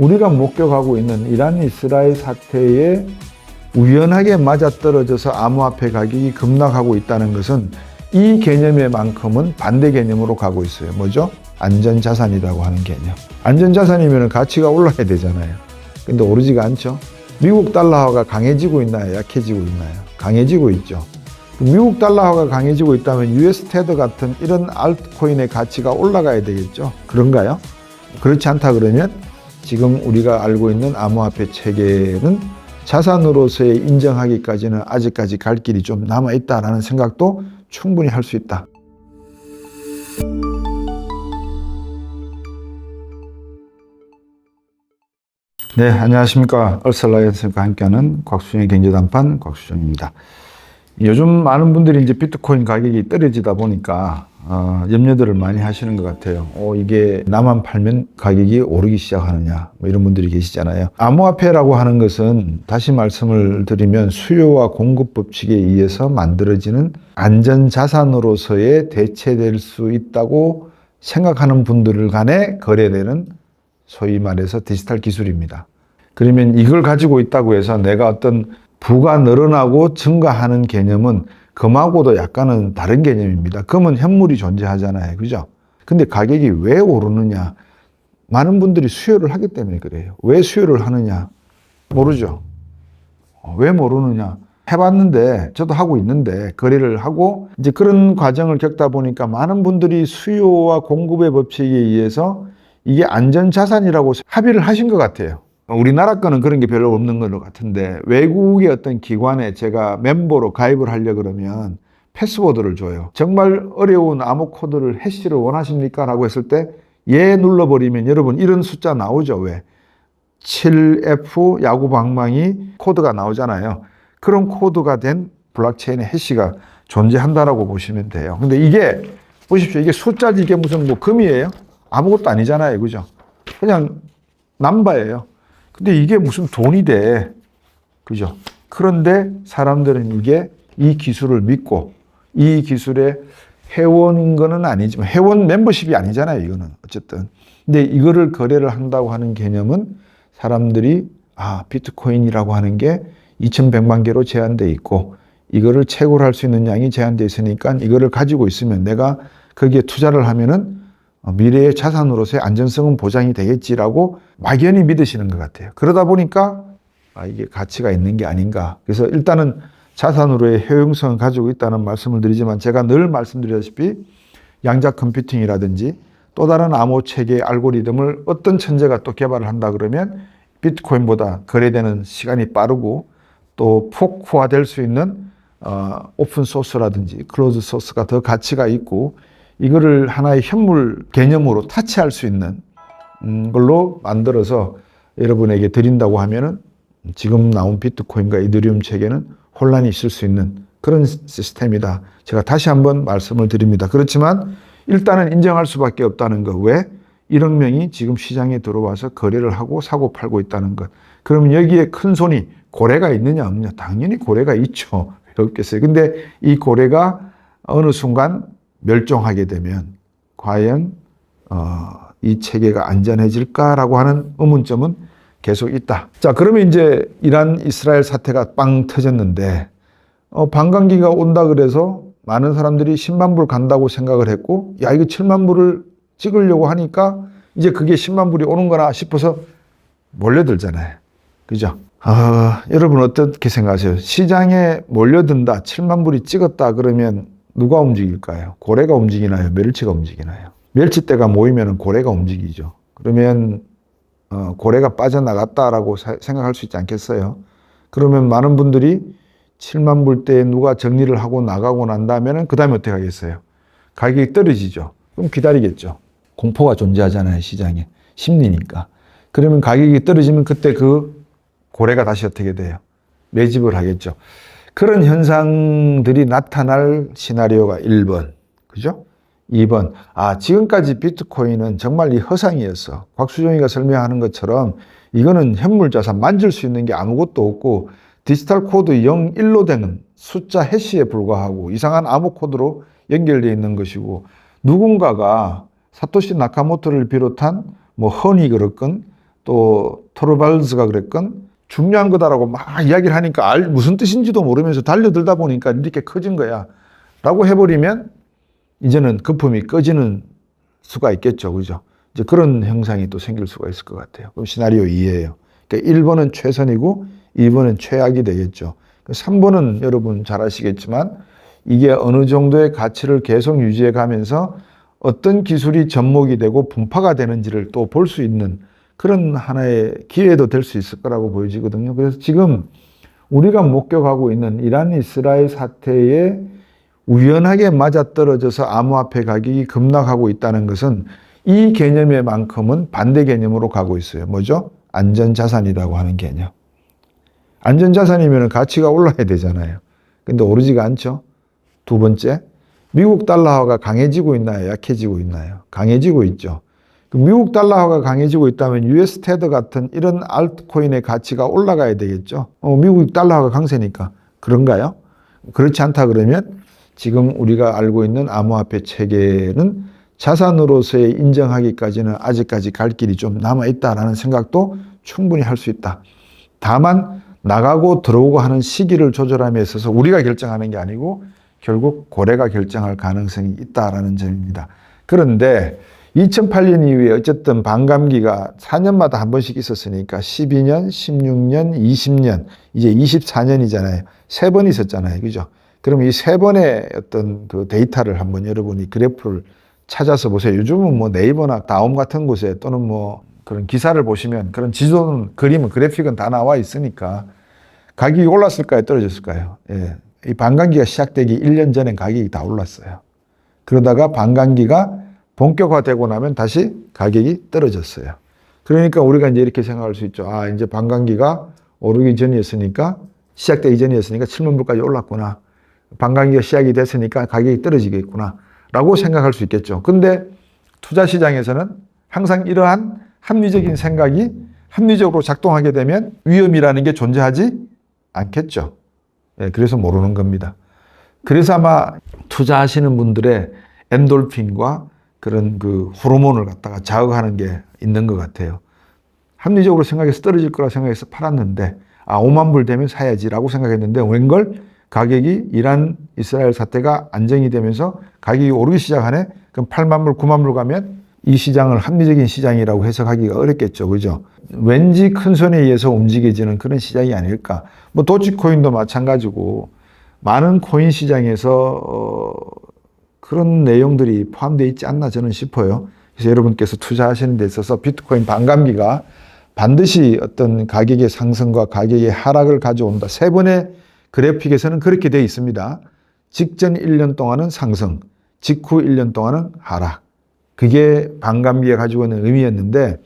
우리가 목격하고 있는 이란 이스라엘 사태에 우연하게 맞아떨어져서 암호화폐 가격이 급락하고 있다는 것은 이 개념에만큼은 반대 개념으로 가고 있어요. 뭐죠? 안전자산이라고 하는 개념. 안전자산이면 가치가 올라야 되잖아요. 근데 오르지가 않죠. 미국 달러화가 강해지고 있나요? 약해지고 있나요? 강해지고 있죠. 미국 달러화가 강해지고 있다면 US 테드 같은 이런 알트코인의 가치가 올라가야 되겠죠. 그런가요? 그렇지 않다 그러면 지금 우리가 알고 있는 암호화폐 체계는 자산으로서의 인정하기까지는 아직까지 갈 길이 좀 남아 있다라는 생각도 충분히 할 수 있다. 네, 안녕하십니까. 얼설라이언스과 함께하는 곽수정의 경제단판 곽수정입니다. 요즘 많은 분들이 이제 비트코인 가격이 떨어지다 보니까 어, 염려들을 많이 하시는 것 같아요. 어, 이게 나만 팔면 가격이 오르기 시작하느냐, 뭐 이런 분들이 계시잖아요. 암호화폐라고 하는 것은 다시 말씀을 드리면 수요와 공급 법칙에 의해서 만들어지는 안전 자산으로서의 대체될 수 있다고 생각하는 분들 간에 거래되는 소위 말해서 디지털 기술입니다. 그러면 이걸 가지고 있다고 해서 내가 어떤 부가 늘어나고 증가하는 개념은 금하고도 약간은 다른 개념입니다. 금은 현물이 존재하잖아요. 그죠? 근데 가격이 왜 오르느냐? 많은 분들이 수요를 하기 때문에 그래요. 왜 수요를 하느냐? 모르죠. 어, 왜 모르느냐? 해봤는데, 저도 하고 있는데, 거래를 하고, 이제 그런 과정을 겪다 보니까 많은 분들이 수요와 공급의 법칙에 의해서 이게 안전자산이라고 합의를 하신 것 같아요. 우리나라 거는 그런 게 별로 없는 것 같은데 외국의 어떤 기관에 제가 멤버로 가입을 하려 그러면 패스워드를 줘요. 정말 어려운 암호 코드를 해시를 원하십니까? 라고 했을 때 예 눌러버리면 여러분 이런 숫자 나오죠. 왜? 7F 야구 방망이 코드가 나오잖아요. 그런 코드가 된 블록체인의 해시가 존재한다라고 보시면 돼요. 근데 이게 보십시오. 이게 숫자지 이게 무슨 뭐 금이에요? 아무것도 아니잖아요. 그죠? 그냥 남바예요. 근데 이게 무슨 돈이 돼. 그죠? 그런데 사람들은 이게 이 기술을 믿고 이 기술의 회원인 거는 아니지만 회원 멤버십이 아니잖아요. 이거는 어쨌든. 근데 이거를 거래를 한다고 하는 개념은 사람들이 아, 비트코인이라고 하는 게 2100만 개로 제한돼 있고 이거를 채굴할 수 있는 양이 제한돼 있으니까 이거를 가지고 있으면 내가 거기에 투자를 하면은 미래의 자산으로서의 안전성은 보장이 되겠지라고 막연히 믿으시는 것 같아요. 그러다 보니까 아, 이게 가치가 있는 게 아닌가. 그래서 일단은 자산으로의 효용성을 가지고 있다는 말씀을 드리지만 제가 늘 말씀드렸다시피 양자 컴퓨팅이라든지 또 다른 암호 체계 알고리즘을 어떤 천재가 또 개발을 한다 그러면 비트코인보다 거래되는 시간이 빠르고 또 포크화될 수 있는 어, 오픈 소스라든지 클로즈 소스가 더 가치가 있고 이거를 하나의 현물 개념으로 타치할 수 있는 음, 걸로 만들어서 여러분에게 드린다고 하면은 지금 나온 비트코인과 이더리움 체계는 혼란이 있을 수 있는 그런 시스템이다. 제가 다시 한번 말씀을 드립니다. 그렇지만 일단은 인정할 수밖에 없다는 것. 왜? 1억 명이 지금 시장에 들어와서 거래를 하고 사고 팔고 있다는 것. 그러면 여기에 큰 손이 고래가 있느냐 없느냐? 당연히 고래가 있죠. 왜 없겠어요? 근데 이 고래가 어느 순간 멸종하게 되면 과연 어, 이 체계가 안전해질까라고 하는 의문점은 계속 있다. 자, 그러면 이제 이란 이스라엘 사태가 빵 터졌는데 어, 반감기가 온다 그래서 많은 사람들이 10만 불 간다고 생각을 했고 야 이거 7만 불을 찍으려고 하니까 이제 그게 10만 불이 오는 거나 싶어서 몰려들잖아요. 그죠? 아, 여러분 어떻게 생각하세요? 시장에 몰려든다. 7만 불이 찍었다 그러면 누가 움직일까요? 고래가 움직이나요? 멸치가 움직이나요? 멸치떼가 모이면 고래가 움직이죠. 그러면 어, 고래가 빠져나갔다라고 사, 생각할 수 있지 않겠어요? 그러면 많은 분들이 7만 불때 누가 정리를 하고 나가고 난다면 그 다음에 어떻게 하겠어요? 가격이 떨어지죠. 그럼 기다리겠죠. 공포가 존재하잖아요, 시장에. 심리니까. 그러면 가격이 떨어지면 그때 그 고래가 다시 어떻게 돼요? 매집을 하겠죠. 그런 현상들이 나타날 시나리오가 1번. 그죠? 2번. 아, 지금까지 비트코인은 정말 이 허상이었어. 곽수종이가 설명하는 것처럼 이거는 현물 자산 만질 수 있는 게 아무것도 없고 디지털 코드 0, 1로 되는 숫자 해시에 불과하고 이상한 암호 코드로 연결되어 있는 것이고 누군가가 사토시 나카모토를 비롯한 뭐 허니 그렇건 또 토르발즈가 그랬건 중요한 거다라고 막 이야기를 하니까 알, 무슨 뜻인지도 모르면서 달려들다 보니까 이렇게 커진 거야. 라고 해버리면 이제는 거품이 꺼지는 수가 있겠죠. 그죠? 이제 그런 형상이 또 생길 수가 있을 것 같아요. 그럼 시나리오 2예요. 그러니까 1번은 최선이고 2번은 최악이 되겠죠. 3번은 여러분 잘 아시겠지만 이게 어느 정도의 가치를 계속 유지해 가면서 어떤 기술이 접목이 되고 분파가 되는지를 또 볼 수 있는 그런 하나의 기회도 될 수 있을 거라고 보여지거든요. 그래서 지금 우리가 목격하고 있는 이란 이스라엘 사태에 우연하게 맞아떨어져서 암호화폐 가격이 급락하고 있다는 것은 이 개념에만큼은 반대 개념으로 가고 있어요. 뭐죠? 안전자산이라고 하는 개념. 안전자산이면 가치가 올라야 되잖아요. 근데 오르지가 않죠. 두 번째, 미국 달러화가 강해지고 있나요? 약해지고 있나요? 강해지고 있죠. 그 미국 달러화가 강해지고 있다면 US 테더 같은 이런 알트코인의 가치가 올라가야 되겠죠. 어, 미국 달러화가 강세니까. 그런가요? 그렇지 않다 그러면 지금 우리가 알고 있는 암호화폐 체계는 자산으로서의 인정하기까지는 아직까지 갈 길이 좀 남아 있다라는 생각도 충분히 할 수 있다. 다만 나가고 들어오고 하는 시기를 조절함에 있어서 우리가 결정하는 게 아니고 결국 고래가 결정할 가능성이 있다라는 점입니다. 그런데 2008년 이후에 어쨌든 반감기가 4년마다 한 번씩 있었으니까 12년, 16년, 20년, 이제 24년이잖아요. 세 번 있었잖아요. 그죠? 그럼 이 세 번의 어떤 그 데이터를 한번 여러분이 그래프를 찾아서 보세요. 요즘은 뭐 네이버나 다음 같은 곳에 또는 뭐 그런 기사를 보시면 그런 지도는 그림은 그래픽은 다 나와 있으니까 가격이 올랐을까요? 떨어졌을까요? 예. 이 반감기가 시작되기 1년 전엔 가격이 다 올랐어요. 그러다가 반감기가 본격화되고 나면 다시 가격이 떨어졌어요. 그러니까 우리가 이제 이렇게 생각할 수 있죠. 아, 이제 반감기가 오르기 전이었으니까 시작되기 전이었으니까 7만 불까지 올랐구나. 반감기가 시작이 됐으니까 가격이 떨어지겠구나. 라고 생각할 수 있겠죠. 근데 투자 시장에서는 항상 이러한 합리적인 생각이 합리적으로 작동하게 되면 위험이라는 게 존재하지 않겠죠. 예, 그래서 모르는 겁니다. 그래서 아마 투자하시는 분들의 엔돌핀과 그런 그 호르몬을 갖다가 자극하는 게 있는 것 같아요. 합리적으로 생각해서 떨어질 거라 생각해서 팔았는데, 아, 5만 불 되면 사야지라고 생각했는데, 웬걸 가격이 이란 이스라엘 사태가 안정이 되면서 가격이 오르기 시작하네? 그럼 8만 불, 9만 불 가면 이 시장을 합리적인 시장이라고 해석하기가 어렵겠죠. 그죠? 왠지 큰 손에 의해서 움직여지는 그런 시장이 아닐까. 뭐 도치코인도 마찬가지고 많은 코인 시장에서 어, 그런 내용들이 포함되어 있지 않나 저는 싶어요. 그래서 여러분께서 투자하시는 데 있어서 비트코인 반감기가 반드시 어떤 가격의 상승과 가격의 하락을 가져온다. 세 번의 그래픽에서는 그렇게 되어 있습니다. 직전 1년 동안은 상승, 직후 1년 동안은 하락. 그게 반감기가 가지고 있는 의미였는데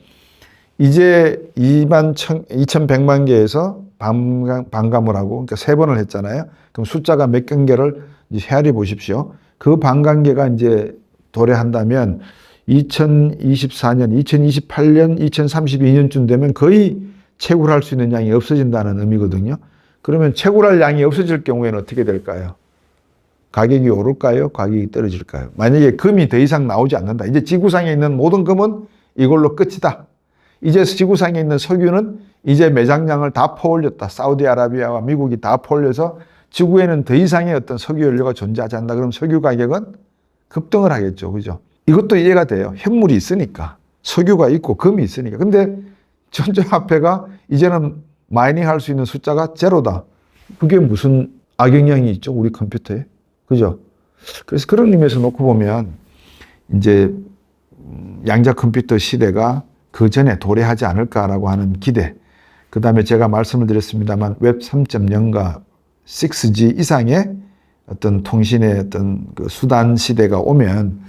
이제 2만 2100만 개에서 반감, 반감을 하고 그러니까 세 번을 했잖아요. 그럼 숫자가 몇 경계를 헤아려 보십시오. 그 반감계가 이제 도래한다면 2024년, 2028년, 2032년쯤 되면 거의 채굴할 수 있는 양이 없어진다는 의미거든요. 그러면 채굴할 양이 없어질 경우에는 어떻게 될까요? 가격이 오를까요? 가격이 떨어질까요? 만약에 금이 더 이상 나오지 않는다. 이제 지구상에 있는 모든 금은 이걸로 끝이다. 이제 지구상에 있는 석유는 이제 매장량을 다 퍼올렸다. 사우디아라비아와 미국이 다 퍼올려서 지구에는 더 이상의 어떤 석유 연료가 존재하지 않는다. 그럼 석유 가격은 급등을 하겠죠. 그죠? 이것도 이해가 돼요. 현물이 있으니까. 석유가 있고 금이 있으니까. 근데 전자화폐가 이제는 마이닝 할 수 있는 숫자가 제로다. 그게 무슨 악영향이 있죠? 우리 컴퓨터에. 그죠? 그래서 그런 의미에서 놓고 보면 이제 양자 컴퓨터 시대가 그 전에 도래하지 않을까라고 하는 기대. 그 다음에 제가 말씀을 드렸습니다만 웹 3.0과 6G 이상의 어떤 통신의 어떤 그 수단 시대가 오면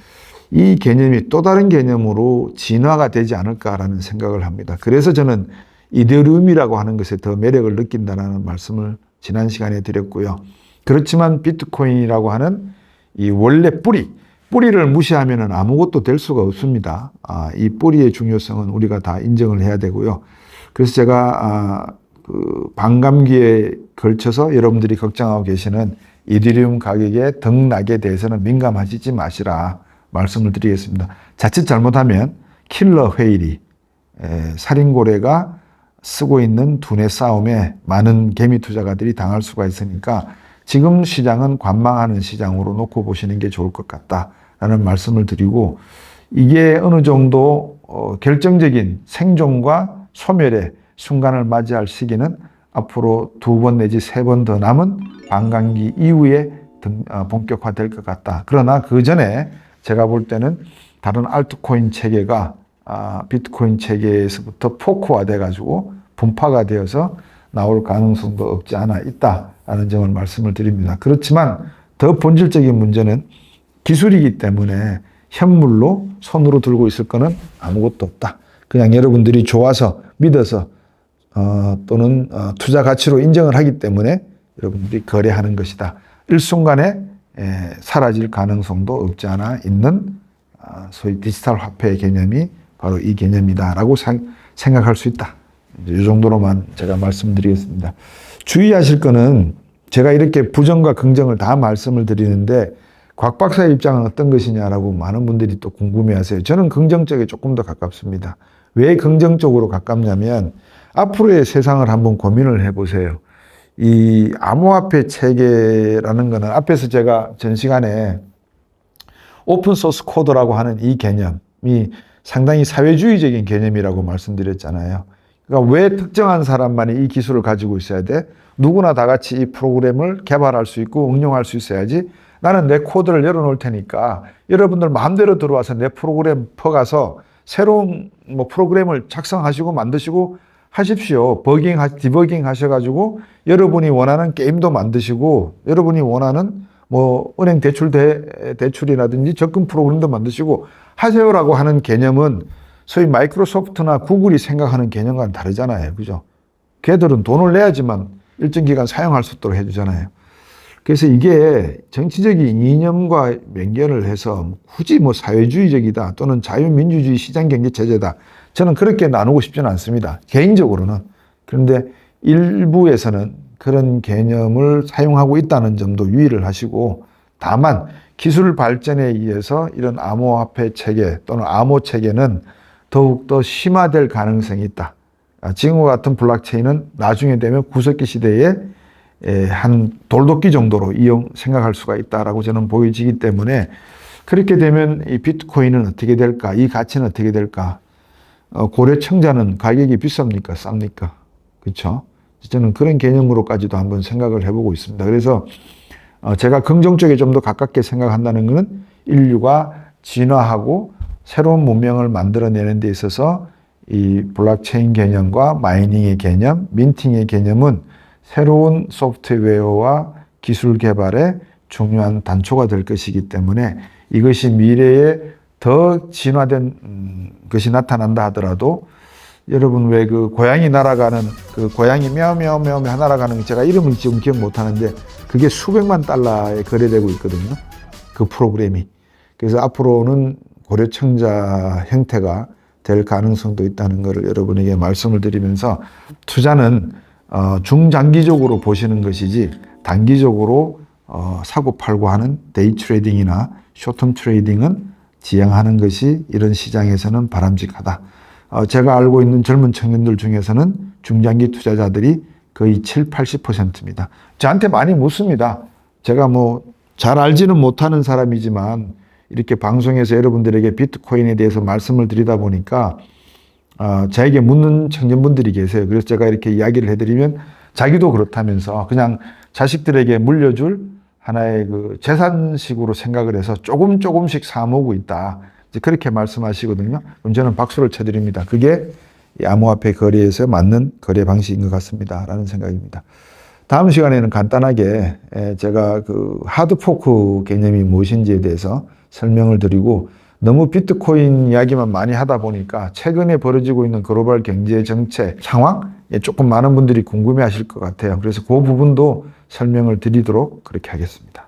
이 개념이 또 다른 개념으로 진화가 되지 않을까라는 생각을 합니다. 그래서 저는 이데리움이라고 하는 것에 더 매력을 느낀다는 말씀을 지난 시간에 드렸고요. 그렇지만 비트코인이라고 하는 이 원래 뿌리, 뿌리를 무시하면 아무것도 될 수가 없습니다. 아, 이 뿌리의 중요성은 우리가 다 인정을 해야 되고요. 그래서 제가 아, 그 반감기에 걸쳐서 여러분들이 걱정하고 계시는 이디리움 가격의 등락에 대해서는 민감하시지 마시라 말씀을 드리겠습니다. 자칫 잘못하면 킬러 회일이 에, 살인고래가 쓰고 있는 두뇌 싸움에 많은 개미 투자가들이 당할 수가 있으니까 지금 시장은 관망하는 시장으로 놓고 보시는 게 좋을 것 같다라는 말씀을 드리고 이게 어느 정도 어, 결정적인 생존과 소멸의 순간을 맞이할 시기는 앞으로 두 번 내지 세 번 더 남은 반감기 이후에 등- 어, 본격화될 것 같다. 그러나 그 전에 제가 볼 때는 다른 알트코인 체계가 아, 비트코인 체계에서부터 포크화돼 가지고 분파가 되어서 나올 가능성도 없지 않아 있다라는 점을 말씀을 드립니다. 그렇지만 더 본질적인 문제는 기술이기 때문에 현물로 손으로 들고 있을 거는 아무것도 없다. 그냥 여러분들이 좋아서 믿어서 어, 또는 어, 투자 가치로 인정을 하기 때문에 여러분들이 거래하는 것이다. 일순간에 에, 사라질 가능성도 없지 않아 있는 아, 소위 디지털 화폐의 개념이 바로 이 개념이다라고 생- 생각할 수 있다. 이 정도로만 제가 말씀드리겠습니다. 주의하실 거는 제가 이렇게 부정과 긍정을 다 말씀을 드리는데 곽 박사의 입장은 어떤 것이냐라고 많은 분들이 또 궁금해하세요. 저는 긍정적에 조금 더 가깝습니다. 왜 긍정적으로 가깝냐면 앞으로의 세상을 한번 고민을 해보세요. 이 암호화폐 체계라는 거는 앞에서 제가 전 시간에 오픈소스 코드라고 하는 이 개념이 상당히 사회주의적인 개념이라고 말씀드렸잖아요. 그러니까 왜 특정한 사람만이 이 기술을 가지고 있어야 돼? 누구나 다 같이 이 프로그램을 개발할 수 있고 응용할 수 있어야지. 나는 내 코드를 열어놓을 테니까 여러분들 마음대로 들어와서 내 프로그램 퍼가서 새로운 뭐 프로그램을 작성하시고 만드시고 하십시오. 버깅, 하- 디버깅 하셔가지고 여러분이 원하는 게임도 만드시고 여러분이 원하는 뭐 은행 대출 대, 대출이라든지 접근 프로그램도 만드시고 하세요라고 하는 개념은 소위 마이크로소프트나 구글이 생각하는 개념과는 다르잖아요. 그죠? 걔들은 돈을 내야지만 일정 기간 사용할 수 있도록 해주잖아요. 그래서 이게 정치적인 이념과 연결을 해서 굳이 뭐 사회주의적이다 또는 자유민주주의 시장경제 체제다. 저는 그렇게 나누고 싶지는 않습니다. 개인적으로는. 그런데 일부에서는 그런 개념을 사용하고 있다는 점도 유의를 하시고 다만 기술 발전에 의해서 이런 암호화폐 체계 또는 암호 체계는 더욱더 심화될 가능성이 있다. 아, 지금과 같은 블록체인은 나중에 되면 구석기 시대에 에, 한 돌도끼 정도로 이용 생각할 수가 있다라고 저는 보여지기 때문에 그렇게 되면 이 비트코인은 어떻게 될까? 이 가치는 어떻게 될까? 어, 고려청자는 가격이 비쌉니까? 쌉니까? 그렇죠? 저는 그런 개념으로까지도 한번 생각을 해보고 있습니다. 그래서 어, 제가 긍정 쪽에 좀 더 가깝게 생각한다는 것은 인류가 진화하고 새로운 문명을 만들어내는 데 있어서 이 블록체인 개념과 마이닝의 개념, 민팅의 개념은 새로운 소프트웨어와 기술 개발의 중요한 단초가 될 것이기 때문에 이것이 미래에 더 진화된 음, 것이 나타난다 하더라도 여러분 왜 그 고양이 날아가는 그 고양이 мя우며우며우 날아가는 제가 이름을 지금 기억 못 하는데 그게 수백만 달러에 거래되고 있거든요. 그 프로그램이. 그래서 앞으로는 고려청자 형태가 될 가능성도 있다는 것을 여러분에게 말씀을 드리면서 투자는 어, 중장기적으로 보시는 것이지 단기적으로 어, 사고 팔고 하는 데이 트레이딩이나 쇼텀 트레이딩은 지양하는 것이 이런 시장에서는 바람직하다. 어, 제가 알고 있는 젊은 청년들 중에서는 중장기 투자자들이 거의 7, 80%입니다. 저한테 많이 묻습니다. 제가 뭐 잘 알지는 못하는 사람이지만 이렇게 방송에서 여러분들에게 비트코인에 대해서 말씀을 드리다 보니까 어, 저에게 묻는 청년분들이 계세요. 그래서 제가 이렇게 이야기를 해드리면 자기도 그렇다면서 그냥 자식들에게 물려줄 하나의 그 재산식으로 생각을 해서 조금 조금씩 사모으고 있다. 이제 그렇게 말씀하시거든요. 그럼 저는 박수를 쳐드립니다. 그게 이 암호화폐 거래에서 맞는 거래 방식인 것 같습니다. 라는 생각입니다. 다음 시간에는 간단하게 에, 제가 그 하드포크 개념이 무엇인지에 대해서 설명을 드리고 너무 비트코인 이야기만 많이 하다 보니까 최근에 벌어지고 있는 글로벌 경제 정책 상황 에 조금 많은 분들이 궁금해 하실 것 같아요. 그래서 그 부분도 설명을 드리도록 그렇게 하겠습니다.